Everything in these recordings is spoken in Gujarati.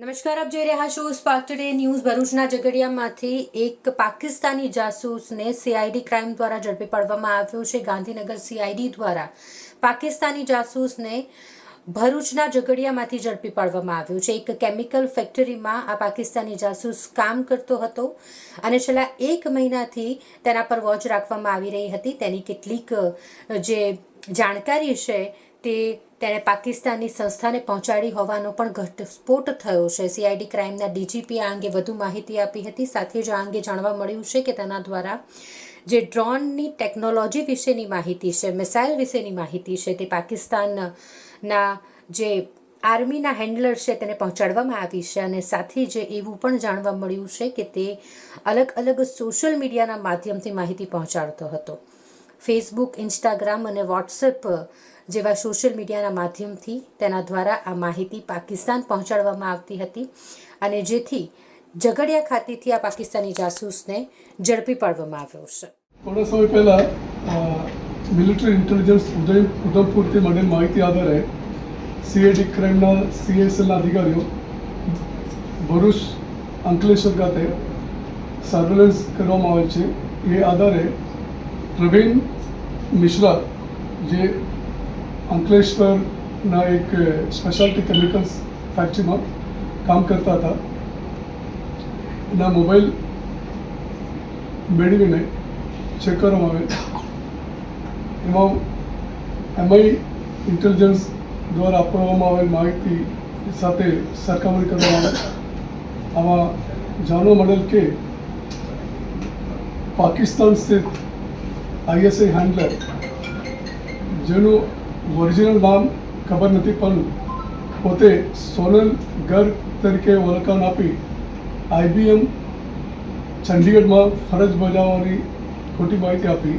નમસ્કાર, આપ જોઈ રહ્યા છો સ્પાર્ક ટુડે ન્યૂઝ ભરૂચના ઝઘડિયામાંથી એક પાકિસ્તાની જાસૂસને સીઆઈડી ક્રાઇમ દ્વારા ઝડપી પાડવામાં આવ્યો છે. ગાંધીનગર સીઆઈડી દ્વારા પાકિસ્તાની જાસૂસને ભરૂચના ઝઘડિયામાંથી ઝડપી પાડવામાં આવ્યો છે. એક કેમિકલ ફેક્ટરીમાં આ પાકિસ્તાની જાસૂસ કામ કરતો હતો અને છેલ્લા એક મહિનાથી તેના પર વોચ રાખવામાં આવી રહી હતી. તેની કેટલીક જે જાણકારી છે તે તેણે પાકિસ્તાનની સંસ્થાને પહોંચાડી હોવાનો પણ ઘટસ્ફોટ થયો છે. સીઆઈડી ક્રાઇમના ડીજીપી આ અંગે વધુ માહિતી આપી હતી. સાથે જ આ અંગે જાણવા મળ્યું છે કે તેના દ્વારા જે ડ્રોનની ટેકનોલોજી વિશેની માહિતી છે, મિસાઇલ વિશેની માહિતી છે, તે પાકિસ્તાનના જે આર્મીના હેન્ડલર છે તેને પહોંચાડવામાં આવી છે અને સાથે જ એવું પણ જાણવા મળ્યું છે કે તે અલગ અલગ સોશિયલ મીડિયાના માધ્યમથી માહિતી પહોંચાડતો હતો. ફેસબુક ઇન્સ્ટાગ્રામ અને વોટ્સએપ જેવા સોશિયલ મીડિયાના માધ્યમથી તેના દ્વારા આ માહિતી પાકિસ્તાન પહોંચાડવામાં આવતી હતી અને જેથી ઝઘડિયા ખાતેથી આ પાકિસ્તાની જાસૂસને ઝડપી પાડવામાં આવ્યો છે. થોડા સમય પહેલાં મિલિટરી ઇન્ટેલિજન્સ ઉદય ઉધમપુરથી મળેલ માહિતી આધારે સીએડી ક્રાઇમના સીએસએલના અધિકારીઓ ભરૂચ અંકલેશ્વર ખાતે સર્વેલન્સ કરવામાં આવે છે. એ આધારે પ્રવીણ મિશ્રા, જે અંકલેશ્વરના એક સ્પેશિયાલિટી કેમિકલ્સ ફેક્ટરીમાં કામ કરતા હતા. એના મોબાઈલ મેળવીને ચેક કરવામાં આવે એમાં એમઆઈ ઇન્ટેલિજન્સ દ્વારા આપવામાં આવેલ માહિતી સાથે સરખામણી કરવામાં આવે. આમાં જાણવા મળેલ કે પાકિસ્તાન સ્થિત આઈએસઆઈ હેન્ડલર જેનું ઓરિજિનલ નામ ખબર નથી, પણ પોતે સોનલ ગર્ગ તરીકે ઓળખાણ આપી આઈબીએમ ચંડીગઢમાં ફરજ બજાવવાની ખોટી માહિતી આપી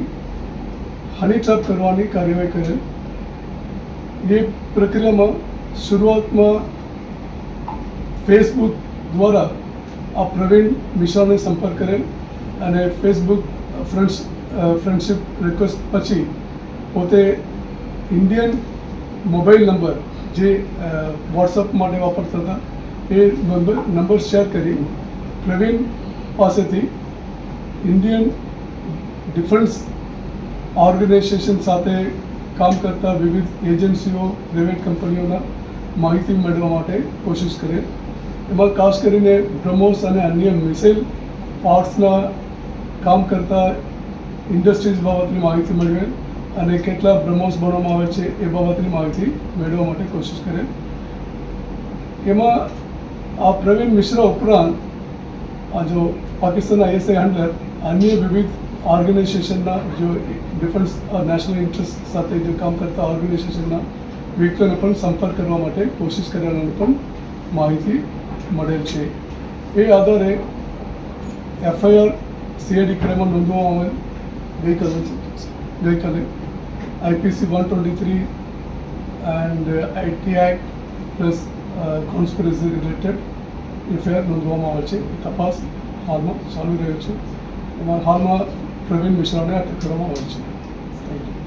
હની ટ્રેપ કરવાની કાર્યવાહી કરેલ. એ પ્રક્રિયામાં શરૂઆતમાં ફેસબુક દ્વારા આ પ્રવીણ મિશ્રાને સંપર્ક કરેલ અને ફેસબુક ફ્રેન્ડ્સ ફ્રેન્ડશિપ રિક્વેસ્ટ પછી પોતે ઇન્ડિયન મોબાઈલ નંબર જે વોટ્સઅપ માટે વાપરતા હતા, એ નંબર નંબર શેર કરી પ્રવીણ પાસેથી ઇન્ડિયન ડિફેન્સ ઓર્ગેનાઇઝેશન સાથે કામ કરતા વિવિધ એજન્સીઓ પ્રાઇવેટ કંપનીઓના માહિતી મેળવવા માટે કોશિશ કરે. એમાં ખાસ કરીને બ્રહ્મોસ અને અન્ય મિસાઇલ પાર્ટ્સના કામ કરતા ઇન્ડસ્ટ્રીઝ બાબતની માહિતી મેળવેલ અને કેટલા બ્રહ્મોસ બનાવવામાં આવે છે એ બાબતની માહિતી મેળવવા માટે કોશિશ કરે. એમાં આ પ્રવીણ મિશ્રા ઉપરાંત આ જો પાકિસ્તાનના આઈએસઆઈ હેન્ડલર અન્ય વિવિધ ઓર્ગેનાઇઝેશનના જો ડિફરન્સ નેશનલ ઇન્ટરેસ્ટ સાથે જે કામ કરતા ઓર્ગેનાઇઝેશનના વ્યક્તિઓને પણ સંપર્ક કરવા માટે કોશિશ કરવાની પણ માહિતી મળેલ છે. એ આધારે એફઆઈઆર, સીઆઈડી ક્રાઇમમાં નોંધવામાં આવેલ ગઈકાલે ગઈકાલે IPC one twenty three and IT act plus conspiracy related FIR નોંધવામાં આવે છે. તપાસ હાલમાં ચાલુ રહ્યો છે. એમાં હાલમાં પ્રવીણ મિશ્રાને અટક કરવામાં આવે છે.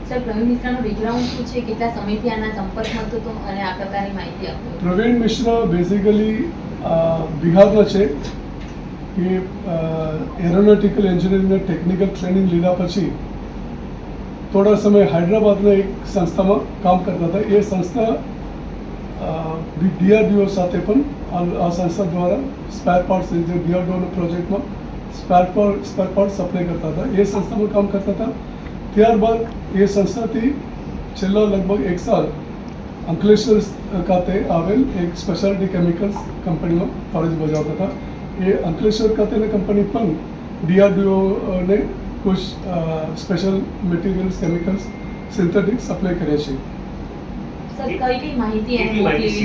સર પ્રવીણ મિશ્રાનો બેકગ્રાઉન્ડ શું છે? કેટલા સમયથી આના સંપર્કમાં હતો? અને આ પ્રકારની માહિતી આપતો પ્રવીણ મિશ્રા બેઝિકલી બિહારના છે. એ એરોનોટિકલ એન્જિનિયરિંગના ટેકનિકલ ટ્રેનિંગ લીધા પછી થોડા સમય હૈદરાબાદના એક સંસ્થામાં કામ કરતા હતા. એ સંસ્થા ડીઆરડીઓ સાથે પણ આ- સંસ્થા દ્વારા સ્પેર પાર્ટ્સ જે ડીઆરડીઓના પ્રોજેક્ટમાં સ્પેર સ્પેર પાર્ટ સપ્લાય કરતા હતા. એ સંસ્થામાં કામ કરતા હતા. ત્યારબાદ એ સંસ્થાથી છેલ્લા લગભગ એક સાલ અંકલેશ્વર ખાતે આવેલ એક સ્પેશિયાલિટી કેમિકલ્સ કંપનીમાં ફરજ બજાવતા હતા. એ અંકલેશ્વર ખાતેની કંપની પણ ડીઆરડીઓને કુછ special materials chemicals synthetic supply કરે છે. કઈ કઈ માહિતી માહિતી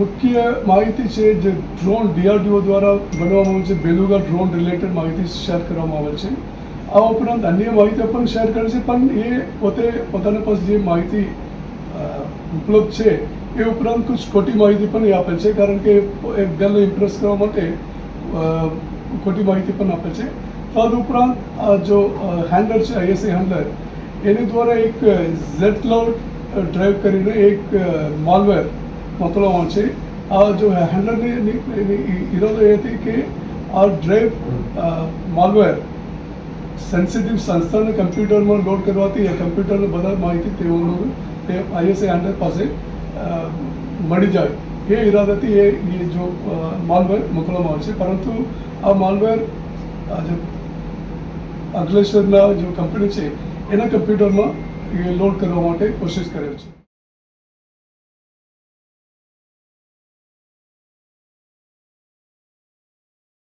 મુખ્ય માહિતી છે જે ડ્રોન ડીઆરડીઓ દ્વારા બનાવવામાં આવે છે બેલુગા ડ્રોન રિલેટેડ માહિતી શેર કરવામાં આવે છે. આ ઉપરાંત અન્ય માહિતીઓ પણ શેર કરે છે પણ એ પોતે પોતાના પાસે જે માહિતી ઉપલબ્ધ છે એ ઉપરાંત કુછ ખોટી માહિતી પણ આપે છે, કારણ કે એક ગર્લને ઇમ્પ્રેસ કરવા માટે ખોટી માહિતી પણ આપે છે. તદ ઉપરાંત, આ જો હેન્ડલર છે આઈએસઆઈ હેન્ડલર એની દ્વારા એક ઝેડ ક્લાઉડ ડ્રાઈવ કરીને એક માલવેર મોકલવામાં છે. આ જો હેન્ડલની એની એ હતી કે આ ડ્રાઈવ માલવેર સેન્સિટિવ સંસ્થાને કમ્પ્યુટરમાં લોડ કરવાથી એ કમ્પ્યુટરની બધા માહિતી તેઓનું, તે આઈએસઆઈ હેન્ડલ પાસે મળી જાય એ ઈરાદાથી એ જો માલવેર મોકલવામાં આવશે. પરંતુ આ માલવેર આ જે અંકલેશ્વરના જો કંપની છે, એના કમ્પ્યુટરમાં એ લોડ કરવા માટે કોશિશ કરેલ છે.